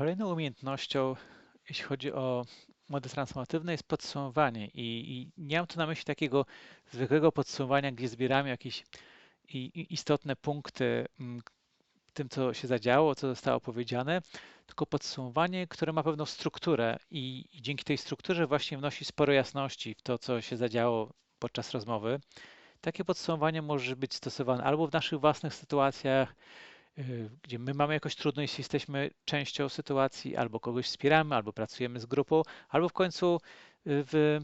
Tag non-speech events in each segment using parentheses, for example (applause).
Kolejną umiejętnością, jeśli chodzi o model transformatywny, jest podsumowanie. I, I, nie mam tu na myśli takiego zwykłego podsumowania, gdzie zbieramy jakieś istotne punkty mm, tym, co się zadziało, co zostało powiedziane, tylko podsumowanie, które ma pewną strukturę i, i dzięki tej strukturze właśnie wnosi sporo jasności w to, co się zadziało podczas rozmowy. Takie podsumowanie może być stosowane albo w naszych własnych sytuacjach, gdzie my mamy jakąś trudność, jesteśmy częścią sytuacji, albo kogoś wspieramy, albo pracujemy z grupą, albo w końcu y, w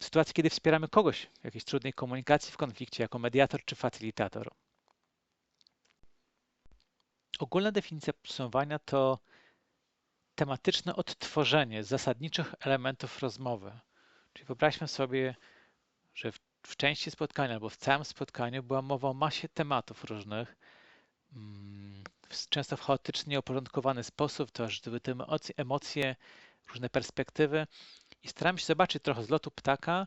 sytuacji, kiedy wspieramy kogoś w jakiejś trudnej komunikacji, w konflikcie, jako mediator czy facilitator. Ogólna definicja podsumowania to tematyczne odtworzenie zasadniczych elementów rozmowy. Czyli wyobraźmy sobie, że w, w, części spotkania albo w całym spotkaniu była mowa o masie tematów różnych, często w chaotycznie uporządkowany sposób, to aż te emocje, emocje, różne perspektywy i staram się zobaczyć trochę z lotu ptaka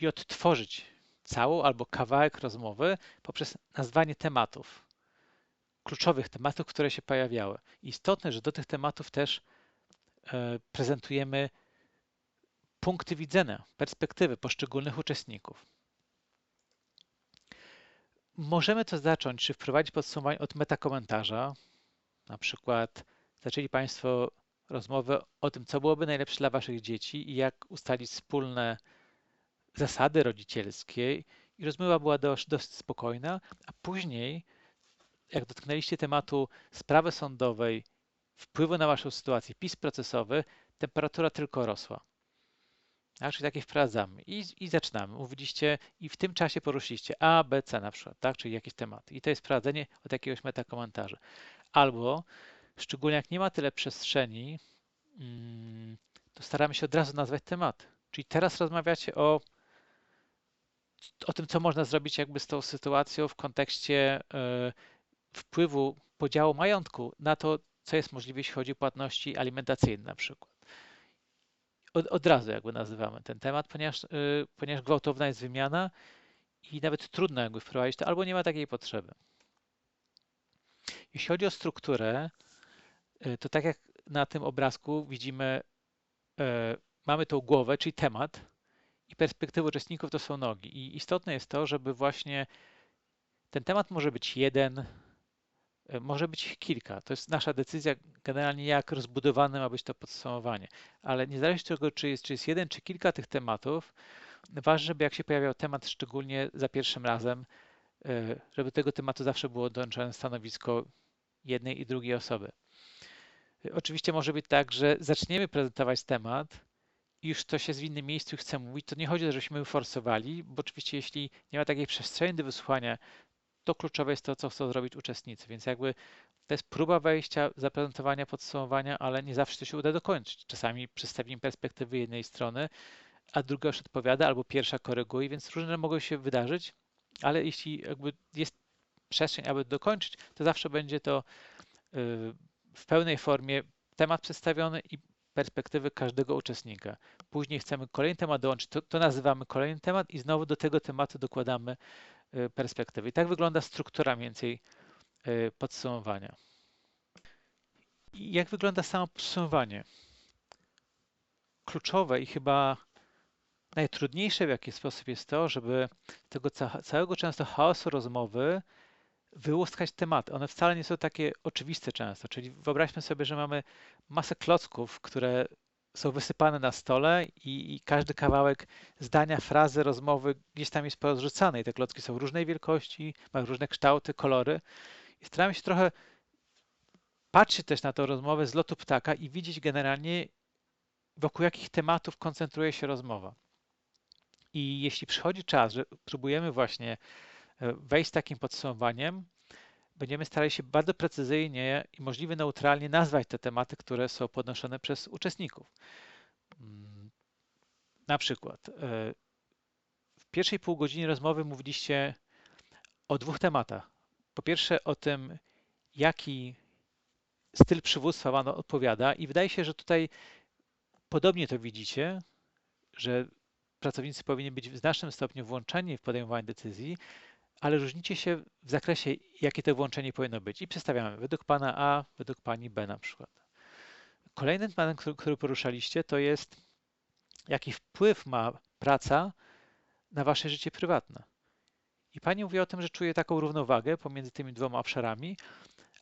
i odtworzyć całą albo kawałek rozmowy poprzez nazwanie tematów kluczowych tematów, które się pojawiały. Istotne, że do tych tematów też e, prezentujemy punkty widzenia, perspektywy poszczególnych uczestników. Możemy to zacząć, czy wprowadzić podsumowanie od metakomentarza. Na przykład zaczęli Państwo rozmowę o tym, co byłoby najlepsze dla Waszych dzieci i jak ustalić wspólne zasady rodzicielskie. I rozmowa była dość, dość spokojna, a później jak dotknęliście tematu sprawy sądowej, wpływu na waszą sytuację, PiS procesowy, temperatura tylko rosła. Czyli takie wprowadzamy i, i zaczynamy. Mówiliście i w tym czasie poruszyliście A, B, C na przykład, tak? czyli jakieś tematy. I to jest wprowadzenie od jakiegoś metakomentarza. Albo, szczególnie jak nie ma tyle przestrzeni, mm, to staramy się od razu nazwać temat. Czyli teraz rozmawiacie o, o tym, co można zrobić jakby z tą sytuacją w kontekście yy, wpływu podziału majątku na to, co jest możliwe, jeśli chodzi o płatności alimentacyjne na przykład. Od, od razu jakby nazywamy ten temat, ponieważ, yy, ponieważ gwałtowna jest wymiana i nawet trudno jakby wprowadzić to, albo nie ma takiej potrzeby. Jeśli chodzi o strukturę, yy, to tak jak na tym obrazku widzimy, yy, mamy tą głowę, czyli temat i perspektywy uczestników to są nogi. I istotne jest to, żeby właśnie ten temat może być jeden, może być ich kilka. To jest nasza decyzja generalnie, jak rozbudowane ma być to podsumowanie. Ale niezależnie od tego, czy jest, czy jest jeden, czy kilka tych tematów, ważne, żeby jak się pojawiał temat, szczególnie za pierwszym razem, e, żeby tego tematu zawsze było dołączone stanowisko jednej i drugiej osoby. E, oczywiście może być tak, że zaczniemy prezentować temat i już ktoś jest w innym miejscu i chce mówić, to nie chodzi o to, żebyśmy forsowali, bo oczywiście jeśli nie ma takiej przestrzeni do wysłuchania to kluczowe jest to, co chcą zrobić uczestnicy. Więc jakby to jest próba wejścia, zaprezentowania, podsumowania, ale nie zawsze to się uda dokończyć. Czasami przedstawimy perspektywy jednej strony, a druga już odpowiada, albo pierwsza koryguje, więc różne mogą się wydarzyć, ale jeśli jakby jest przestrzeń, aby dokończyć, to zawsze będzie to y, w pełnej formie temat przedstawiony i perspektywy każdego uczestnika. Później chcemy kolejny temat dołączyć, to, to nazywamy kolejny temat i znowu do tego tematu dokładamy perspektywy. I tak wygląda struktura mniej więcej y, podsumowania. I jak wygląda samo podsumowanie? Kluczowe i chyba najtrudniejsze w jaki sposób jest to, żeby tego całego często chaosu rozmowy wyłuskać tematy. One wcale nie są takie oczywiste często. Czyli wyobraźmy sobie, że mamy masę klocków, które są wysypane na stole i, i, każdy kawałek zdania, frazy, rozmowy gdzieś tam jest porozrzucany i te klocki są różnej wielkości, mają różne kształty, kolory i staramy się trochę patrzeć też na tę rozmowę z lotu ptaka i widzieć generalnie wokół jakich tematów koncentruje się rozmowa. I jeśli przychodzi czas, że próbujemy właśnie e, wejść z takim podsumowaniem, będziemy starali się bardzo precyzyjnie i możliwie neutralnie nazwać te tematy, które są podnoszone przez uczestników. Mm, na przykład e, w pierwszej pół godziny rozmowy mówiliście o dwóch tematach. Po pierwsze o tym, jaki styl przywództwa Wam odpowiada i wydaje się, że tutaj podobnie to widzicie, że pracownicy powinni być w znacznym stopniu włączeni w podejmowanie decyzji, ale różnicie się w zakresie, jakie to włączenie powinno być. I przedstawiamy według pana A, według pani B na przykład. Kolejnym tematem, który, który poruszaliście, to jest jaki wpływ ma praca na wasze życie prywatne. I pani mówi o tym, że czuje taką równowagę pomiędzy tymi dwoma obszarami,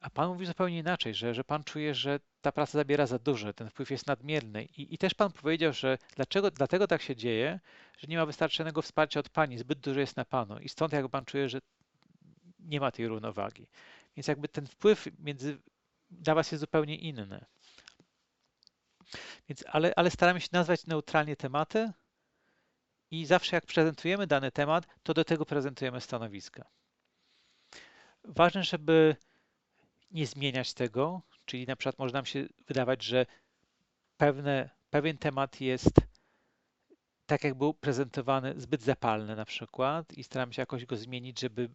a pan mówi zupełnie inaczej, że, że pan czuje, że ta praca zabiera za dużo, ten wpływ jest nadmierny. I, I, też pan powiedział, że dlaczego, dlatego tak się dzieje, że nie ma wystarczającego wsparcia od pani, zbyt dużo jest na panu. I stąd jakby pan czuje, że nie ma tej równowagi. Więc jakby ten wpływ między dla was jest zupełnie inny. Więc, ale, ale staramy się nazwać neutralnie tematy i zawsze jak prezentujemy dany temat, to do tego prezentujemy stanowiska. Ważne, żeby nie zmieniać tego, czyli na przykład może nam się wydawać, że pewne, pewien temat jest tak jak był prezentowany, zbyt zapalny na przykład i staramy się jakoś go zmienić, żeby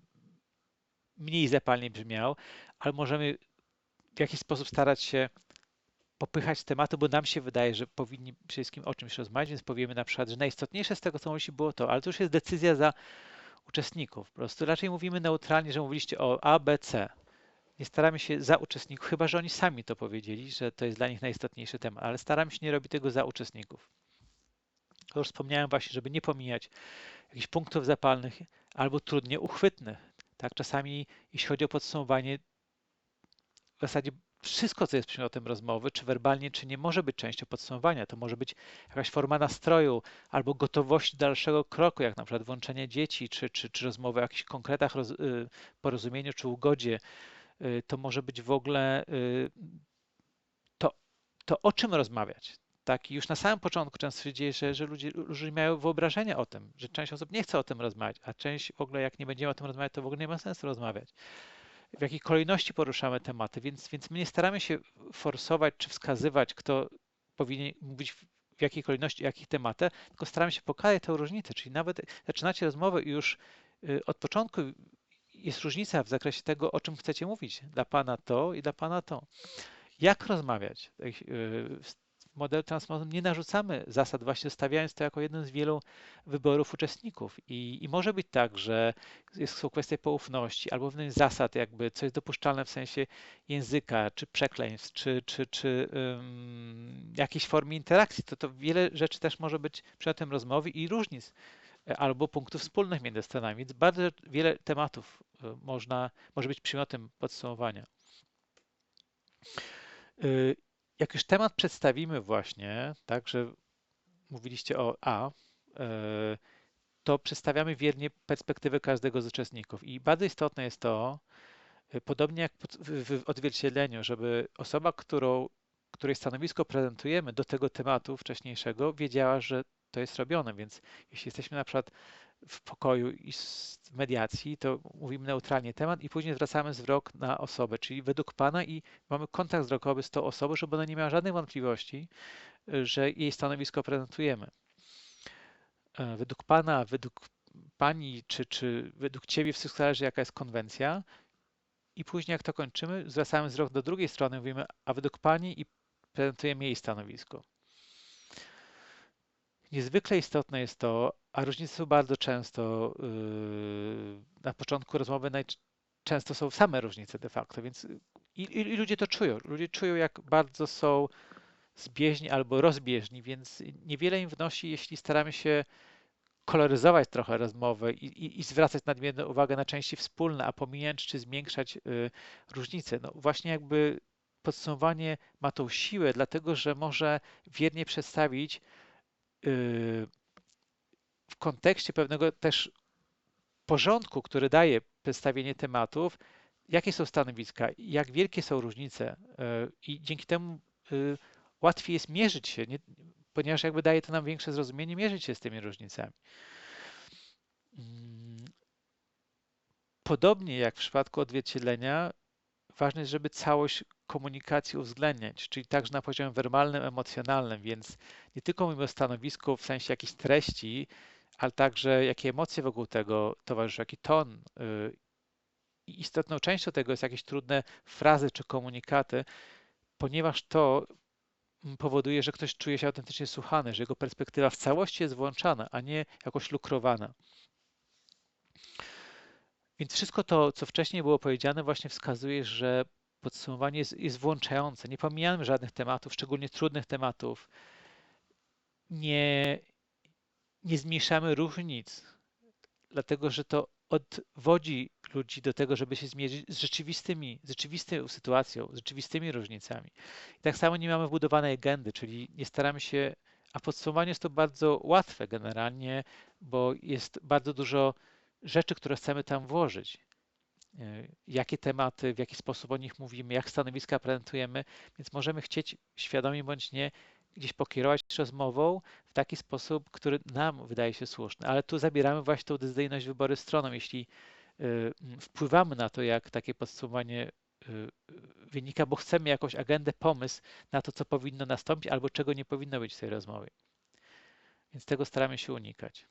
mniej zapalnie brzmiał, ale możemy w jakiś sposób starać się popychać tematu, bo nam się wydaje, że powinni wszystkim o czymś rozmawiać, więc powiemy na przykład, że najistotniejsze z tego, co mówiliście, było to, ale to już jest decyzja za uczestników. Po prostu raczej mówimy neutralnie, że mówiliście o A, B, C. Nie staramy się za uczestników, chyba że oni sami to powiedzieli, że to jest dla nich najistotniejszy temat, ale staramy się nie robić tego za uczestników. Już wspomniałem właśnie, żeby nie pomijać jakichś punktów zapalnych albo trudnie uchwytnych. Tak, czasami jeśli chodzi o podsumowanie, w zasadzie wszystko, co jest przedmiotem rozmowy, czy werbalnie, czy nie, może być częścią podsumowania. To może być jakaś forma nastroju albo gotowość dalszego kroku, jak na przykład włączenie dzieci, czy, czy, czy rozmowy o jakichś konkretach roz, y, porozumieniu czy ugodzie. Y, to może być w ogóle y, to, to o czym rozmawiać. Tak, i już na samym początku często się dzieje, że, że ludzie, ludzie mają wyobrażenie o tym, że część osób nie chce o tym rozmawiać, a część w ogóle jak nie będziemy o tym rozmawiać, to w ogóle nie ma sensu rozmawiać. W jakiej kolejności poruszamy tematy, więc, więc my nie staramy się forsować czy wskazywać, kto powinien mówić w jakiej kolejności, jakich tematach, tylko staramy się pokazać tę różnicę, czyli nawet zaczynacie rozmowę i już y, od początku jest różnica w zakresie tego, o czym chcecie mówić. Dla Pana to i dla Pana to. Jak rozmawiać y, modelu transmodem nie narzucamy zasad, właśnie stawiając to jako jeden z wielu wyborów uczestników. I, i może być tak, że jest, są kwestie poufności albo pewnych zasad, jakby co jest dopuszczalne w sensie języka, czy przekleństw, czy, czy, czy um, jakiejś formy interakcji. To, to wiele rzeczy też może być przedmiotem rozmowy i różnic e, albo punktów wspólnych między stronami, więc bardzo wiele tematów e, można, może być przedmiotem podsumowania. E, jak już temat przedstawimy właśnie, tak, że mówiliście o A, e, to przedstawiamy wiernie perspektywę każdego z uczestników. I bardzo istotne jest to, e, podobnie jak w odzwierciedleniu, żeby osoba, którą, której stanowisko prezentujemy do tego tematu wcześniejszego, wiedziała, że to jest robione. Więc jeśli jesteśmy na przykład w pokoju i w mediacji, to mówimy neutralnie temat i później zwracamy wzrok na osobę, czyli według Pana i mamy kontakt wzrokowy z tą osobą, żeby ona nie miała żadnych wątpliwości, że jej stanowisko prezentujemy. E, według Pana, według Pani, czy, czy według Ciebie, wszystko zależy jaka jest konwencja i później jak to kończymy, zwracamy wzrok do drugiej strony, mówimy, a według Pani i prezentujemy jej stanowisko. Niezwykle istotne jest to, a różnice są bardzo często yy, na początku rozmowy często są same różnice de facto, więc i, i, ludzie to czują. Ludzie czują, jak bardzo są zbieżni albo rozbieżni, więc niewiele im wnosi, jeśli staramy się koloryzować trochę rozmowę i, i, i zwracać nadmierną uwagę na części wspólne, a pomijać czy zwiększać y, różnice. No właśnie jakby podsumowanie ma tą siłę, dlatego że może wiernie przedstawić w kontekście pewnego też porządku, który daje przedstawienie tematów, jakie są stanowiska, jak wielkie są różnice e, i dzięki temu e, łatwiej jest mierzyć się, nie, ponieważ jakby daje to nam większe zrozumienie, mierzyć się z tymi różnicami. Mm. Podobnie jak w przypadku odzwierciedlenia, ważne jest, żeby całość komunikacji uwzględniać, czyli także na poziomie werbalnym, emocjonalnym, więc nie tylko mówimy o stanowisku w sensie jakiejś treści, ale także jakie emocje wokół tego towarzyszą, jaki ton. Y, I istotną częścią tego jest jakieś trudne frazy czy komunikaty, ponieważ to mm, powoduje, że ktoś czuje się autentycznie słuchany, że jego perspektywa w całości jest włączana, a nie jakoś lukrowana. Więc wszystko to, co wcześniej było powiedziane, właśnie wskazuje, że podsumowanie jest, jest włączające. Nie pomijamy żadnych tematów, szczególnie trudnych tematów. Nie, nie zmniejszamy różnic, dlatego że to odwodzi ludzi do tego, żeby się zmierzyć z rzeczywistymi, z rzeczywistą sytuacją, z rzeczywistymi różnicami. I tak samo nie mamy wbudowanej agendy, czyli nie staramy się, a podsumowanie jest to bardzo łatwe generalnie, bo jest bardzo dużo rzeczy, które chcemy tam włożyć. E, jakie tematy, w jaki sposób o nich mówimy, jak stanowiska prezentujemy, więc możemy chcieć świadomie bądź nie gdzieś pokierować rozmową w taki sposób, który nam wydaje się słuszny. Ale tu zabieramy właśnie tą decyzyjność wybory stroną. Jeśli y, wpływamy na to, jak takie podsumowanie y, wynika, bo chcemy jakąś agendę, pomysł na to, co powinno nastąpić albo czego nie powinno być w tej rozmowie. Więc tego staramy się unikać.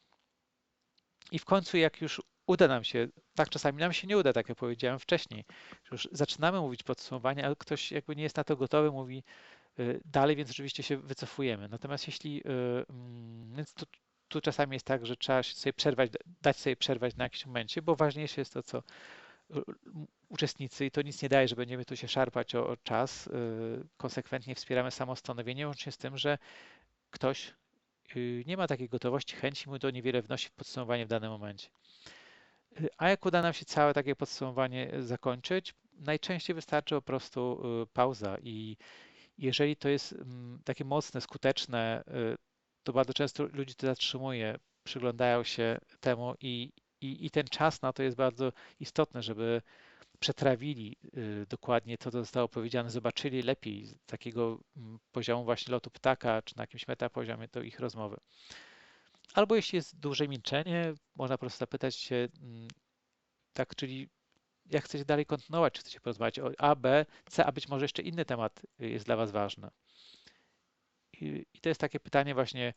I w końcu, jak już uda nam się, tak czasami nam się nie uda, tak jak powiedziałem wcześniej, już zaczynamy mówić podsumowanie, ale ktoś jakby nie jest na to gotowy, mówi y, dalej, więc oczywiście się wycofujemy. Natomiast jeśli, y, mm, więc tu, tu czasami jest tak, że trzeba sobie przerwać, dać sobie przerwać na jakimś momencie, bo ważniejsze jest to, co y, uczestnicy i to nic nie daje, że będziemy tu się szarpać o, o czas. Konsekwentnie wspieramy samostanowienie, łącznie z tym, że ktoś nie ma takiej gotowości, chęci mu to niewiele wnosi w podsumowanie w danym momencie. A jak uda nam się całe takie podsumowanie zakończyć, najczęściej wystarczy po prostu y, pauza i jeżeli to jest mm, takie mocne, skuteczne, y, to bardzo często ludzi to zatrzymuje, przyglądają się temu i, i, i ten czas na to jest bardzo istotny, żeby przetrawili y, dokładnie to, co zostało powiedziane, zobaczyli lepiej z takiego mm, poziomu właśnie lotu ptaka, czy na jakimś metapoziomie to ich rozmowy. Albo jeśli jest duże milczenie, można po prostu zapytać się, mm, tak, czyli jak chcecie dalej kontynuować, czy chcecie porozmawiać o A, B, C, a być może jeszcze inny temat jest dla Was ważny. I, i to jest takie pytanie właśnie,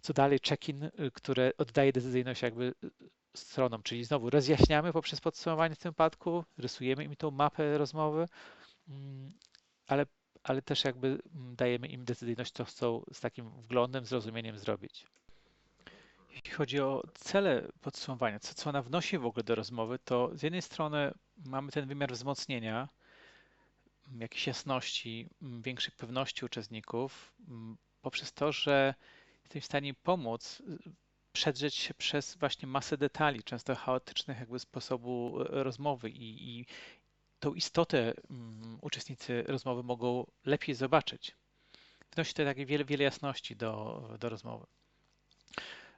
co dalej, check-in, y, które oddaje decyzyjność jakby y, stronom, czyli znowu rozjaśniamy poprzez podsumowanie w tym wypadku, rysujemy im tą mapę rozmowy, mm, ale, ale też jakby mm, dajemy im decyzyjność, co chcą z takim wglądem, zrozumieniem zrobić. Jeśli chodzi o cele podsumowania, co, co ona wnosi w ogóle do rozmowy, to z jednej strony mamy ten wymiar wzmocnienia, mm, jakiejś jasności, większej pewności uczestników, poprzez to, że jesteśmy w stanie pomóc y, przedrzeć się przez właśnie masę detali, często chaotycznych jakby sposobu y, rozmowy i, i tą istotę uczestnicy rozmowy mogą lepiej zobaczyć. Wnosi to takie wiele, wiele jasności do, do rozmowy.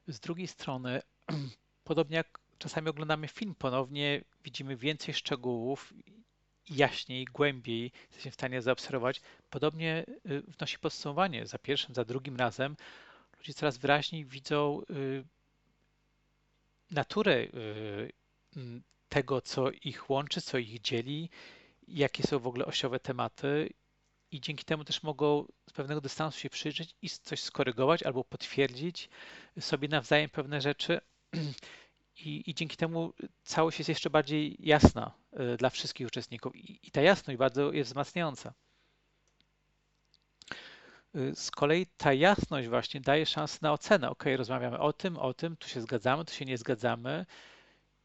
Z drugiej strony, (clears throat) podobnie jak czasami oglądamy film ponownie, widzimy więcej szczegółów, jaśniej, głębiej jesteśmy w stanie zaobserwować. Podobnie y, wnosi podsumowanie za pierwszym, za drugim razem. Ludzie coraz wyraźniej widzą y, naturę y, tego, co ich łączy, co ich dzieli, jakie są w ogóle osiowe tematy i dzięki temu też mogą z pewnego dystansu się przyjrzeć i coś skorygować albo potwierdzić sobie nawzajem pewne rzeczy. (clears throat) I, I, dzięki temu całość jest jeszcze bardziej jasna y, dla wszystkich uczestników. I, I ta jasność bardzo jest wzmacniająca. Y, z kolei ta jasność właśnie daje szansę na ocenę. Ok, rozmawiamy o tym, o tym, tu się zgadzamy, tu się nie zgadzamy.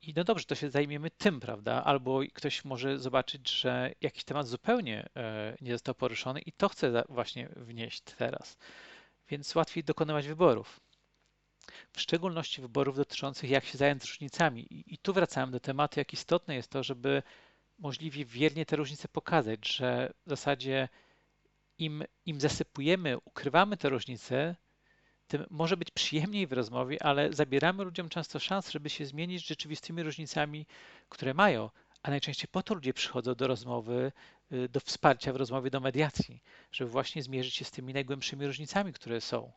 I no dobrze, to się zajmiemy tym, prawda? Albo ktoś może zobaczyć, że jakiś temat zupełnie e, nie został poruszony i to chce właśnie wnieść teraz. Więc łatwiej dokonywać wyborów. W szczególności wyborów dotyczących jak się zająć różnicami. I, tu wracałem do tematu, jak istotne jest to, żeby możliwie wiernie te różnice pokazać, że w zasadzie im, im zasypujemy, ukrywamy te różnice, tym może być przyjemniej w rozmowie, ale zabieramy ludziom często szansę, żeby się zmienić rzeczywistymi różnicami, które mają, a najczęściej po to ludzie przychodzą do rozmowy, y, do wsparcia w rozmowie, do mediacji, żeby właśnie zmierzyć się z tymi najgłębszymi różnicami, które są.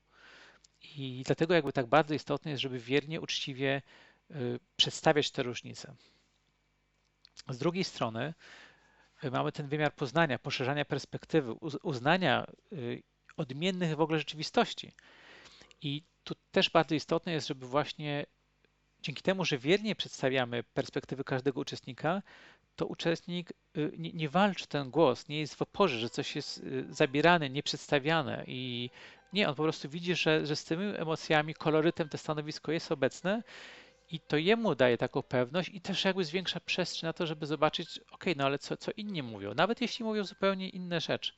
I dlatego jakby tak bardzo istotne jest, żeby wiernie, uczciwie y, przedstawiać te różnice. Z drugiej strony mamy ten wymiar poznania, poszerzania perspektywy, uznania odmiennych w ogóle rzeczywistości. I tu też bardzo istotne jest, żeby właśnie dzięki temu, że wiernie przedstawiamy perspektywy każdego uczestnika, to uczestnik y, nie, nie walczy ten głos, nie jest w oporze, że coś jest y, zabierane, nieprzedstawiane i nie, on po prostu widzi, że, że z tymi emocjami, kolorytem to stanowisko jest obecne I to jemu daje taką pewność i też jakby zwiększa przestrzeń na to, żeby zobaczyć, ok, no ale co, co inni mówią, nawet jeśli mówią zupełnie inne rzeczy,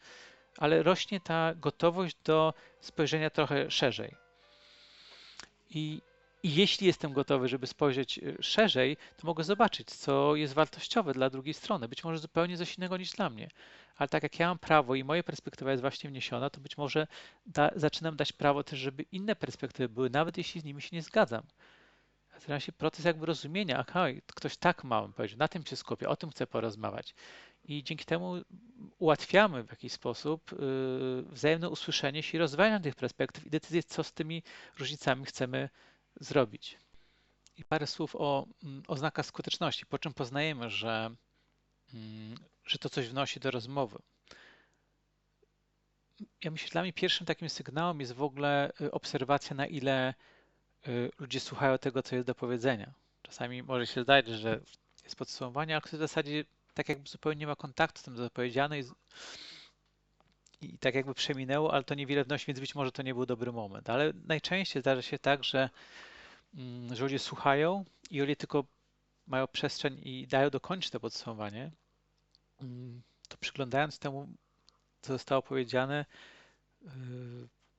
ale rośnie ta gotowość do spojrzenia trochę szerzej. I, i jeśli jestem gotowy, żeby spojrzeć y, szerzej, to mogę zobaczyć, co jest wartościowe dla drugiej strony. Być może zupełnie coś innego niż dla mnie. Ale tak jak ja mam prawo i moja perspektywa jest właśnie wniesiona, to być może da, zaczynam dać prawo też, żeby inne perspektywy były, nawet jeśli z nimi się nie zgadzam. Zaczyna się proces jakby rozumienia, aha, ktoś tak ma, powiedział, na tym się skupię, o tym chcę porozmawiać. I dzięki temu ułatwiamy w jakiś sposób yy, wzajemne usłyszenie się i rozwijanie tych perspektyw i decyzję, co z tymi różnicami chcemy zrobić. I parę słów o mm, oznakach skuteczności, po czym poznajemy, że, mm, że to coś wnosi do rozmowy. Ja myślę, że dla mnie pierwszym takim sygnałem jest w ogóle y, obserwacja, na ile y, ludzie słuchają tego, co jest do powiedzenia. Czasami może się zdać, że jest podsumowanie, ale ktoś w zasadzie tak jakby zupełnie nie ma kontaktu z tym, co powiedziane i, i tak jakby przeminęło, ale to niewiele wnosi, więc być może to nie był dobry moment. Ale najczęściej zdarza się tak, że Mm, że ludzie słuchają i oni tylko mają przestrzeń i dają dokończyć to podsumowanie, mm, to przyglądając temu, co zostało powiedziane, yy,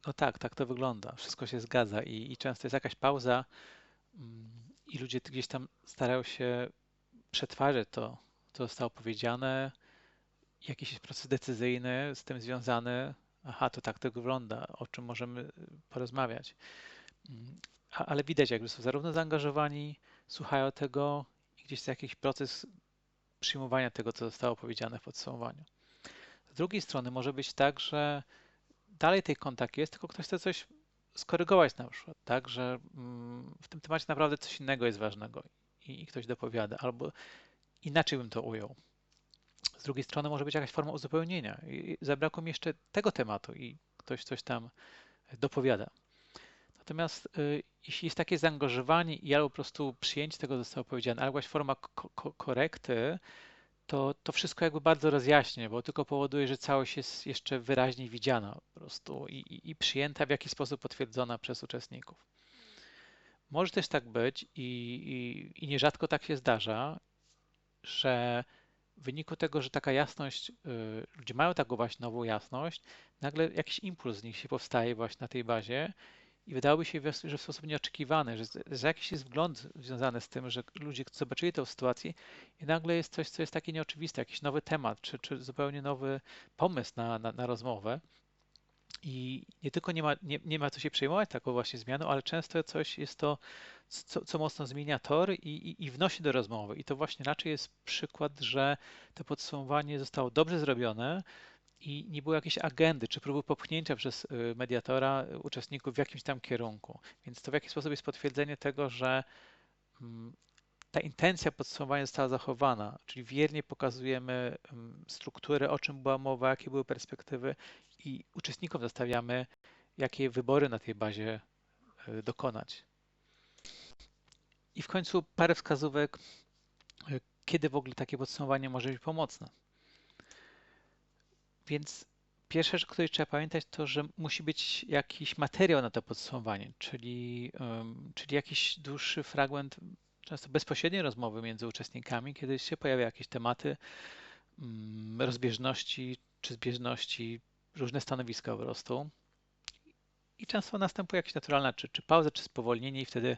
no tak, tak to wygląda. Wszystko się zgadza i, i często jest jakaś pauza mm, i ludzie gdzieś tam starają się przetwarzać to, co zostało powiedziane, jakiś proces decyzyjny z tym związany. Aha, to tak to wygląda, o czym możemy porozmawiać ale widać jakby są zarówno zaangażowani, słuchają tego i gdzieś jest jakiś proces przyjmowania tego, co zostało powiedziane w podsumowaniu. Z drugiej strony może być tak, że dalej tej kontakt jest, tylko ktoś chce coś skorygować na przykład, tak, że mm, w tym temacie naprawdę coś innego jest ważnego i, i ktoś dopowiada, albo inaczej bym to ujął. Z drugiej strony może być jakaś forma uzupełnienia. I zabrakło mi jeszcze tego tematu i ktoś coś tam dopowiada. Natomiast y, jeśli jest takie zaangażowanie i albo po prostu przyjęcie tego, co zostało powiedziane, albo jakaś forma ko ko korekty, to, to wszystko jakby bardzo rozjaśnia, bo tylko powoduje, że całość jest jeszcze wyraźniej widziana po prostu i, i, i przyjęta w jakiś sposób potwierdzona przez uczestników. Może też tak być i, i, i nierzadko tak się zdarza, że w wyniku tego, że taka jasność, y, ludzie mają taką właśnie nową jasność, nagle jakiś impuls z nich się powstaje właśnie na tej bazie i wydałoby się, że w sposób nieoczekiwany, że, że jakiś jest wgląd związany z tym, że ludzie zobaczyli tę sytuację i nagle jest coś, co jest takie nieoczywiste, jakiś nowy temat, czy, czy zupełnie nowy pomysł na, na, na rozmowę. I nie tylko nie ma, nie, nie ma co się przejmować taką właśnie zmianą, ale często coś jest to, co, co mocno zmienia tor i, i, i wnosi do rozmowy. I to właśnie raczej jest przykład, że to podsumowanie zostało dobrze zrobione, i nie było jakiejś agendy czy próby popchnięcia przez y, mediatora y, uczestników w jakimś tam kierunku. Więc to w jakiś sposób jest potwierdzenie tego, że mm, ta intencja podsumowania została zachowana, czyli wiernie pokazujemy mm, strukturę, o czym była mowa, jakie były perspektywy i uczestnikom zostawiamy, jakie wybory na tej bazie y, dokonać. I w końcu parę wskazówek, kiedy w ogóle takie podsumowanie może być pomocne. Więc pierwsza rzecz, o której trzeba pamiętać, to, że musi być jakiś materiał na to podsumowanie, czyli, czyli jakiś dłuższy fragment, często bezpośredniej rozmowy między uczestnikami, kiedy się pojawiają jakieś tematy um, rozbieżności czy zbieżności, różne stanowiska po prostu. I często następuje jakaś naturalna czy, czy pauza, czy spowolnienie i wtedy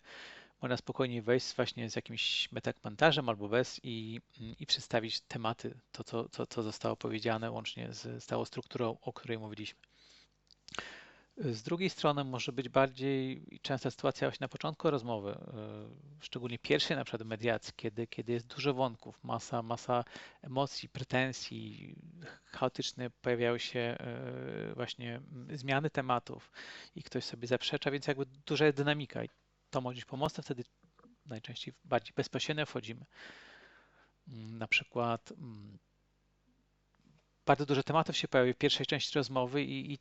można spokojnie wejść właśnie z jakimś metakomentarzem albo bez i, i przedstawić tematy, to co, co, co zostało powiedziane łącznie z, tą strukturą, o której mówiliśmy. Z drugiej strony może być bardziej częsta sytuacja właśnie na początku rozmowy, e, szczególnie pierwszej na przykład mediacji, kiedy, kiedy jest dużo wątków, masa, masa emocji, pretensji, chaotyczne pojawiają się e, właśnie zmiany tematów i ktoś sobie zaprzecza, więc jakby duża jest dynamika to być pomocne, wtedy najczęściej bardziej bezpośrednio wchodzimy. Mm, na przykład mm, bardzo dużo tematów się pojawi w pierwszej części rozmowy i, i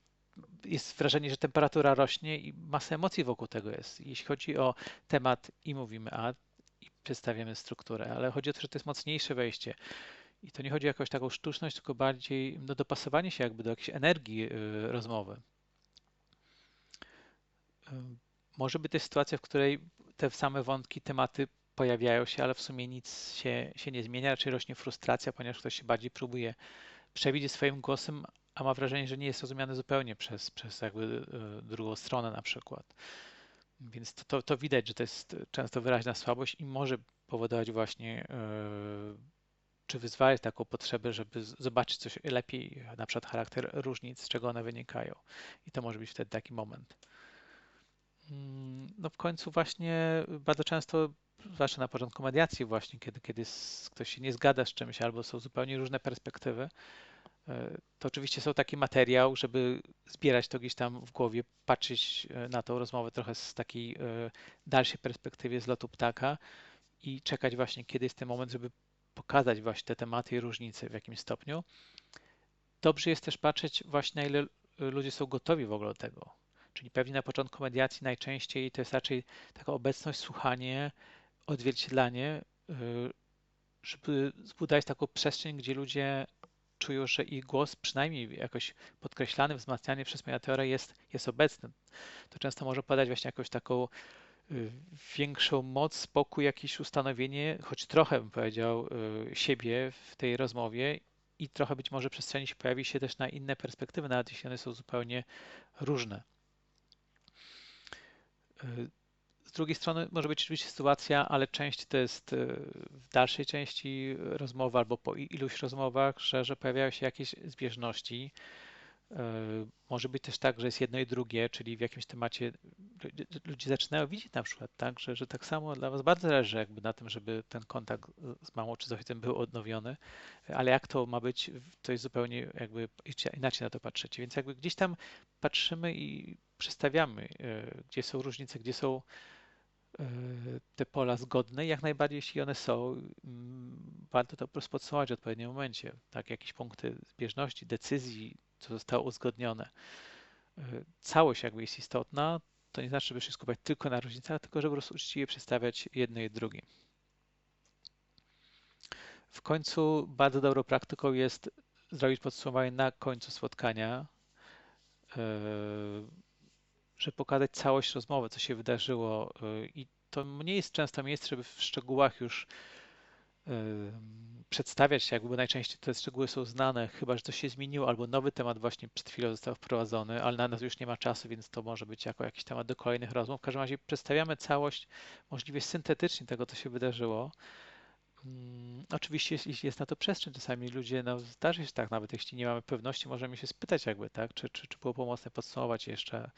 jest wrażenie, że temperatura rośnie i masa emocji wokół tego jest. Jeśli chodzi o temat i mówimy A i przedstawiamy strukturę, ale chodzi o to, że to jest mocniejsze wejście. I to nie chodzi o jakąś taką sztuczność, tylko bardziej no, dopasowanie się jakby do jakiejś energii y, rozmowy może być też sytuacja, w której te same wątki, tematy pojawiają się, ale w sumie nic się, się nie zmienia, raczej rośnie frustracja, ponieważ ktoś się bardziej próbuje przewidzieć swoim głosem, a ma wrażenie, że nie jest rozumiany zupełnie przez, przez jakby e, drugą stronę na przykład. Więc to, to, to widać, że to jest często wyraźna słabość i może powodować właśnie, e, czy wyzwalać taką potrzebę, żeby zobaczyć coś lepiej, na przykład charakter różnic, z czego one wynikają. I to może być wtedy taki moment. Mm, no w końcu właśnie bardzo często, zwłaszcza na początku mediacji właśnie, kiedy, kiedy ktoś się nie zgadza z czymś albo są zupełnie różne perspektywy, e, to oczywiście są taki materiał, żeby zbierać to gdzieś tam w głowie, patrzeć e, na tą rozmowę trochę z takiej e, dalszej perspektywy z lotu ptaka i czekać właśnie, kiedy jest ten moment, żeby pokazać właśnie te tematy i różnice w jakimś stopniu. Dobrze jest też patrzeć właśnie, na ile ludzie są gotowi w ogóle do tego. Czyli pewnie na początku mediacji najczęściej to jest raczej taka obecność, słuchanie, odzwierciedlanie, y, żeby zbudować taką przestrzeń, gdzie ludzie czują, że ich głos, przynajmniej jakoś podkreślany, wzmacniany przez mediatora jest, jest obecny. To często może podać właśnie jakąś taką y, większą moc, spokój, jakieś ustanowienie, choć trochę bym powiedział, y, siebie w tej rozmowie i trochę być może przestrzeni się pojawi się też na inne perspektywy, nawet jeśli one są zupełnie różne. Z drugiej strony może być oczywiście sytuacja, ale część to jest e, w dalszej części rozmowy albo po iluś rozmowach, że, że pojawiają się jakieś zbieżności. E, może być też tak, że jest jedno i drugie, czyli w jakimś temacie ludzie zaczynają widzieć na przykład, tak, że, że tak samo dla Was bardzo zależy jakby na tym, żeby ten kontakt z mamą czy z ojcem był odnowiony, ale jak to ma być, to jest zupełnie jakby inaczej na to patrzeć. Więc jakby gdzieś tam patrzymy i przestawiamy, e, gdzie są różnice, gdzie są e, te pola zgodne, jak najbardziej, jeśli one są, mm, warto to po prostu podsumować w odpowiednim momencie. Tak, jakieś punkty zbieżności, decyzji, co zostało uzgodnione. E, całość jakby jest istotna, to nie znaczy, żeby się skupiać tylko na różnicach, tylko żeby po prostu uczciwie przedstawiać jedno i drugie. W końcu bardzo dobrą praktyką jest zrobić podsumowanie na końcu spotkania, żeby pokazać całość rozmowy, co się wydarzyło i to nie jest często miejsce, żeby w szczegółach już przedstawiać się, jakby najczęściej te szczegóły są znane, chyba że coś się zmieniło, albo nowy temat właśnie przed chwilą został wprowadzony, ale na nas już nie ma czasu, więc to może być jako jakiś temat do kolejnych rozmów. W każdym razie przedstawiamy całość możliwie syntetycznie tego, co się wydarzyło. Hmm, oczywiście, jeśli jest na to przestrzeń, czasami ludzie, no zdarzy się tak, nawet jeśli nie mamy pewności, możemy się spytać jakby, tak, czy, czy, czy było pomocne podsumować jeszcze?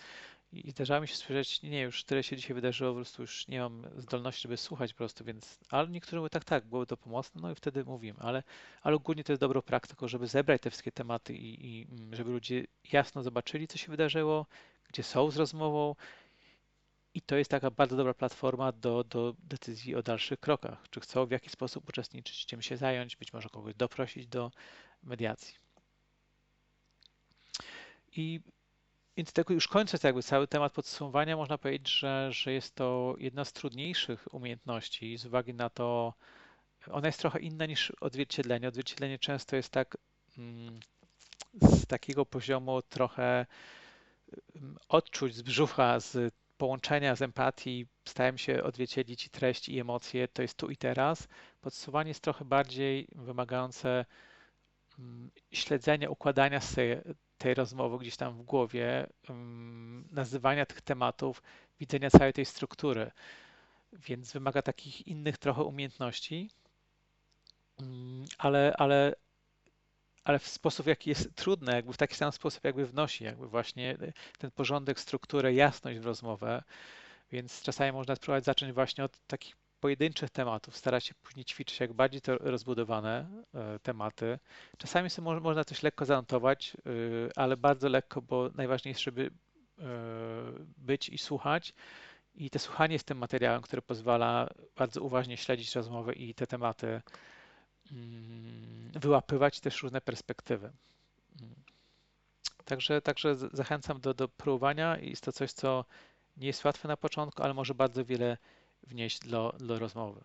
I zdarzało mi się słyszeć, nie, już tyle się dzisiaj wydarzyło, po prostu już nie mam zdolności, żeby słuchać po prostu, więc, ale niektórzy mówią, tak, tak, było to pomocne, no i wtedy mówimy, ale, ale ogólnie to jest dobrą praktyką, żeby zebrać te wszystkie tematy i, i mm, żeby ludzie jasno zobaczyli, co się wydarzyło, gdzie są z rozmową i to jest taka bardzo dobra platforma do, do decyzji o dalszych krokach, czy chcą w jaki sposób uczestniczyć, czym się zająć, być może kogoś doprosić do mediacji. I więc tego już kończąc jakby cały temat podsumowania, można powiedzieć, że, że jest to jedna z trudniejszych umiejętności z uwagi na to, ona jest trochę inna niż odzwierciedlenie. Odzwierciedlenie często jest tak mm, z takiego poziomu trochę mm, odczuć z brzucha, z połączenia, z empatii, starałem się odzwierciedlić i treść i emocje, to jest tu i teraz. Podsumowanie jest trochę bardziej wymagające mm, śledzenia, układania sobie tej rozmowy gdzieś tam w głowie, nazywania tych tematów, widzenia całej tej struktury. Więc wymaga takich innych trochę umiejętności, ale, ale, ale w sposób, jaki jest trudny, jakby w taki sam sposób, jakby wnosi jakby właśnie ten porządek, strukturę, jasność w rozmowę. Więc czasami można spróbować zacząć właśnie od takich pojedynczych tematów, starać się później ćwiczyć jak bardziej to rozbudowane e, tematy. Czasami sobie mo można coś lekko zanotować, e, ale bardzo lekko, bo najważniejsze, żeby e, być i słuchać. I to słuchanie jest tym materiałem, który pozwala bardzo uważnie śledzić rozmowę i te tematy wyłapywać też różne perspektywy. Mm. Także, także zachęcam do, do próbowania. Jest to coś, co nie jest łatwe na początku, ale może bardzo wiele wnieść do, do rozmowy.